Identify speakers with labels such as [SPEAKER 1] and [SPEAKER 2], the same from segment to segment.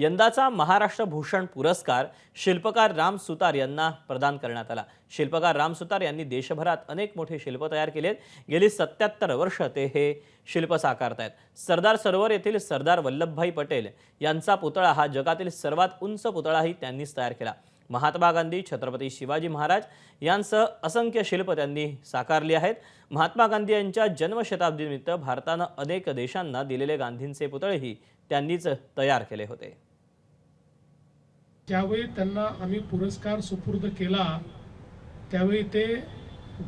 [SPEAKER 1] यंदाचा महाराष्ट्र भूषण पुरस्कार शिल्पकार राम सुतार यांना प्रदान करण्यात आला. शिल्पकार राम सुतार यांनी देशभरात अनेक मोठे शिल्प तयार केलेत. गेली सत्याहत्तर वर्ष ते हे शिल्प साकारतायत सरदार सरोवर येथील सरदार वल्लभभाई पटेल यांचा पुतळा हा जगातील सर्वात उंच पुतळाही त्यांनीच तयार केला. महात्मा गांधी छत्रपती शिवाजी महाराज यांसह असंख्य शिल्प त्यांनी साकारली आहेत. महात्मा गांधी यांच्या जन्मशताब्दीनिमित्त भारतानं अनेक देशांना दिलेले गांधींचे पुतळेही त्यांनीच तयार केले होते.
[SPEAKER 2] ज्यावेळी त्यांना आम्ही पुरस्कार सुपूर्द केला त्यावेळी ते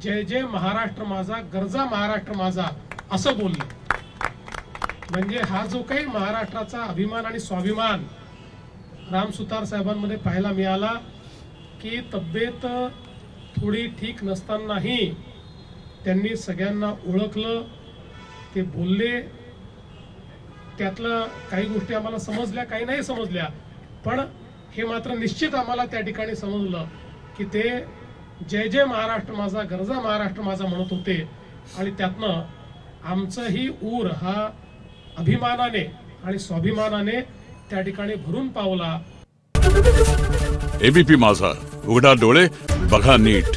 [SPEAKER 2] जय जय महाराष्ट्र माझा गरजा महाराष्ट्र माझा असं बोलले. म्हणजे हा जो काही महाराष्ट्राचा अभिमान आणि स्वाभिमान राम सुतार साहेबांमध्ये पाहायला मिळाला की तब्येत थोडी ठीक नसतानाही त्यांनी सगळ्यांना ओळखलं ते बोलले. त्यातलं काही गोष्टी आम्हाला समजल्या काही नाही समजल्या. पण हे मात्र निश्चित आम्हाला त्या ठिकाणी समजलं की ते जय जय महाराष्ट्र माझा गरजा महाराष्ट्र माझा म्हणत होते. आणि त्यातनं आमचंही ऊर हा अभिमानाने आणि स्वाभिमानाने त्या ठिकाणी भरून पावला.
[SPEAKER 3] एबीपी माझा. उघडा डोळे बघा नीट.